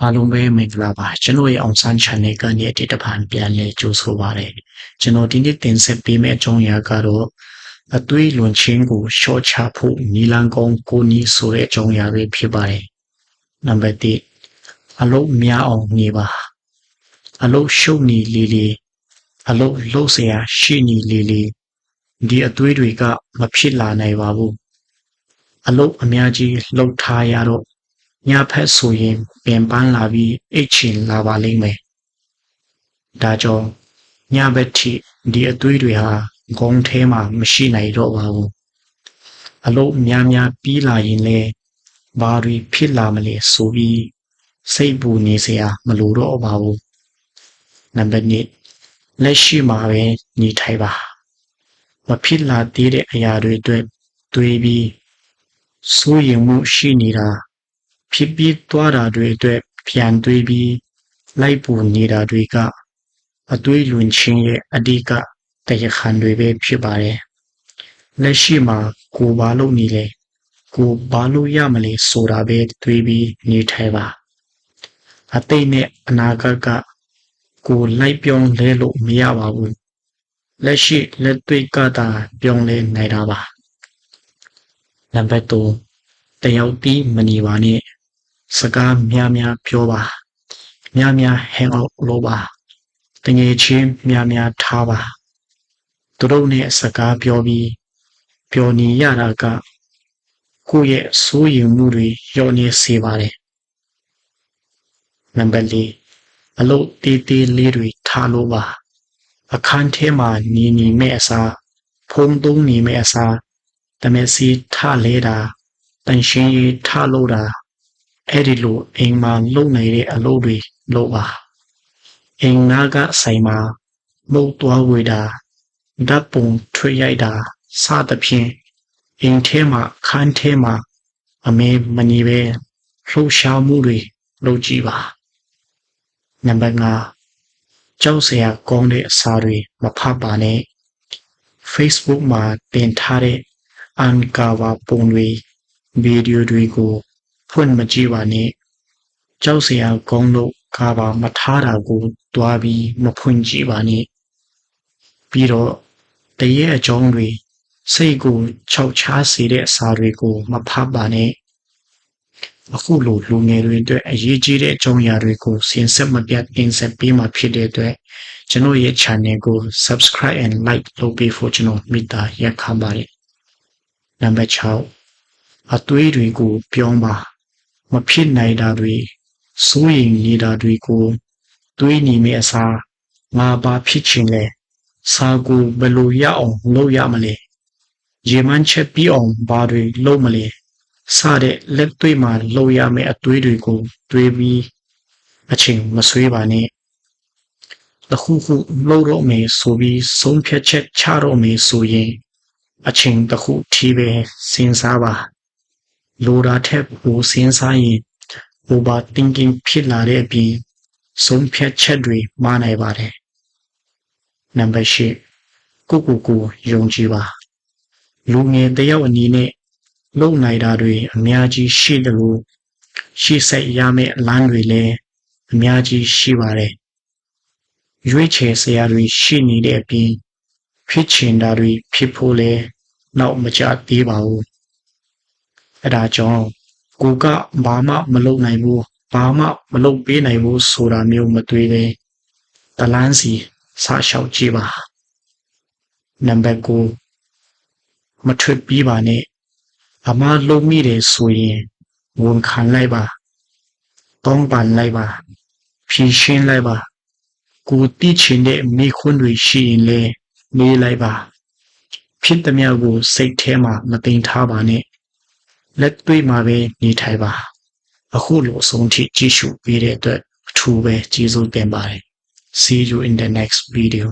အားလုံးပဲမင်္ဂလာပါကျွန်တော်ရဲ့အောင်ဆန်း channel ကနေဒီတစ်ပတ်ပြန်လည်ကြိုဆိုပါရစေကျွန်တော်ဒီနေ့တင်ဆက်ပေးမယ့်အကြောင်းအရာကတော့အသွေးလွန်ခြင်းကိုရှော့ချဖို့နီလန်ကုန်းကိုနီးဆိုတဲ့အကြောင်းအရာပဲဖြစ်ပါတယ်နံပါတ်1အလုပ်များအောင်နေပါအလုပ်ရှုပ်နေလေလေအလုပ်လှုပ်ရှားရှိနေလေလေဒီအသွေးတွေကမဖြစ်လာနိုင်ပါဘူးအလုပ်အများကြီးလှုပ်ထားရတော့ ညဖက်ဆိုရင်ပင်ပန်းလာပြီးအိတ်ချင်လာပါလိမ့်မယ်။ဒါကြောင့်ညဘက်ထိဒီအသွေးတွေဟာဂုံထဲမှာမရှိနိုင်တော့ပါဘူး။အလို့များများပြီးလာရင်လေဘာတွေဖြစ်လာမလဲဆိုပြီးစိတ်ပူနေစရာမလိုတော့ပါဘူး။နံပါတ်1လက်ရှိမှာပဲနေထိုင်ပါ။မဖြစ်လာသေးတဲ့အရာတွေအတွက်တွေးပြီးစိုးရင်မှုရှိနေတာ ဖြစ်ပြီးသွားတာတွေအတွက်ပြန်တွေးပြီးလိုက်ပူနေတာတွေကအတွေးလွန်ခြင်းရဲ့အဓိကတရားခံတွေပဲဖြစ်ပါတယ်။လက်ရှိမှာကိုဘာလို့နေလဲကိုဘာလို့ရမလဲဆိုတာပဲတွေးပြီးနေထိုင်ပါ။အတိတ်နဲ့အနာဂတ်ကကိုလိုက်ပြောင်းလဲလို့မရပါဘူး။လက်ရှိလက်တွေ့ကတာပြောင်းလဲနိုင်တာပါ။နံပါတ်3တယောက်တီးမနေပါနဲ့ စကားများများပြောပါများများ hang out လုပ်ပါတငယ်ချင်းများများထားပါသူတို့နဲ့စကားပြောပြီးပျော်နေရတာကကိုယ့်ရဲ့စိုးရိမ်မှုတွေလျော့နေစေပါတယ်နံပါတ်၄အလုပ်တေးသေးလေးတွေထားလို့ပါအခန်းထဲမှာနေနေမဲ့အစားဖုံးသုံးနေမဲ့အစားတမက်စီထလဲတာတန်ရှင်းရေးထလို့တာ အဲ့ဒီလိုအိမ်မှာလုပ်နေတဲ့အလုပ်တွေလုပ်ပါအိမ်နာကဆိုင်မှာမုတ်သွားဝေတာဓာတ်ပုံထွေရိုက်တာစသဖြင့်အိမ်ထဲမှာခန်းထဲမှာအမေမနေပဲလှုပ်ရှားမှုတွေလုပ်ကြည့်ပါနံပါတ်5ကြောက်စရာကောင်းတဲ့အစာတွေမဖတ်ပါနဲ့ Facebook မှာတင်ထားတဲ့အန်ကာဝါပုံတွေဗီဒီယိုတွေကို ဖွင့်မကြည့်ပါနဲ့ကြောက်စရာကောင်းလို့ကာပါမထားတာကိုတွားပြီးမဖွင့်ကြည့်ပါနဲ့ပြီးတော့တရေအကြောင်းတွေစိတ်ကိုခြောက်ခြားစေတဲ့အစာတွေကိုမဖတ်ပါနဲ့အခုလိုလူငယ်တွေအတွက်အရေးကြီးတဲ့အကြောင်းအရာတွေကိုစဉ်ဆက်မပြတ်တင်ဆက်ပေးမှာဖြစ်တဲ့အတွက်ကျွန်တော်ရဲ့ channel ကို subscribe and like လုပ်ပေးဖို့ကျွန်တော်မေတ္တာရက်ခံပါတယ်နံပါတ်6အသွေးတွေကိုပြောင်းပါ မဖြစ်နိုင်တာတွေစိုးရိမ်နေတာတွေကိုတွေးနေမိအစားငါဘာဖြစ်ချင်လဲစာကိုဘယ်လိုရအောင်လုပ်ရမလဲရေမန်းချက်ပြီးအောင်ဘာတွေလုပ်မလဲစတဲ့လက်တွေ့မှာလုပ်ရမယ့်အသွေးတွေကိုတွေးပြီးအချိန်မဆွေးပါနဲ့တခုခုလုပ်တော့မယ်ဆိုပြီးဆုံးဖြတ်ချက်ချတော့မယ်ဆိုရင်အချိန်တခုထီးပဲစဉ်းစားပါ လိုတာထက်ပိုစဉ်းစားရင် over thinking ဖြစ်လာတဲ့အပြင်ဆုံးဖြတ်ချက်တွေမှားနိုင်ပါတယ်နံပါတ်၈ကိုကိုကိုယုံကြည်ပါလူငယ်တယောက်အနေနဲ့လုံနိုင်တာတွေအများကြီးရှိတယ်လို့ရှိစိတ်ရမယ့်လမ်းတွေလည်းအများကြီးရှိပါတယ်ရွေးချယ်စရာတွေရှိနေတဲ့အပြင်ဖြစ်ချင်တာတွေဖြစ်ဖို့လည်းနောက်မကျသေးပါဘူး အဲ့ဒါကြောင့်ကိုကဘာမှမလုပ်နိုင်ဘူးဘာမှမလုပ်ပေးနိုင်ဘူးဆိုတာမျိုးမတွေးပဲတလန်းစီစလျှောက်ကြည့်ပါနံပါတ်9မထွက်ပြီးပါနဲ့အမလုံးမိတယ်ဆိုရင်ဝန်ခံလိုက်ပါတောင်းပန်လိုက်ပါဖြေရှင်းလိုက်ပါကိုတိချင်တဲ့မိခွန်းတွေရှိရင်လည်းမေးလိုက်ပါ ဖြစ်သည်များကိုစိတ်ထဲမှာမသိမ်းထားပါနဲ့ လက်တွေ့မှာပဲနေထိုင်ပါအခုလိုအဆုံးထိကြည့်ရှုပေးတဲ့အတွက်အထူးပဲကျေးဇူးတင်ပါတယ် see you in the next video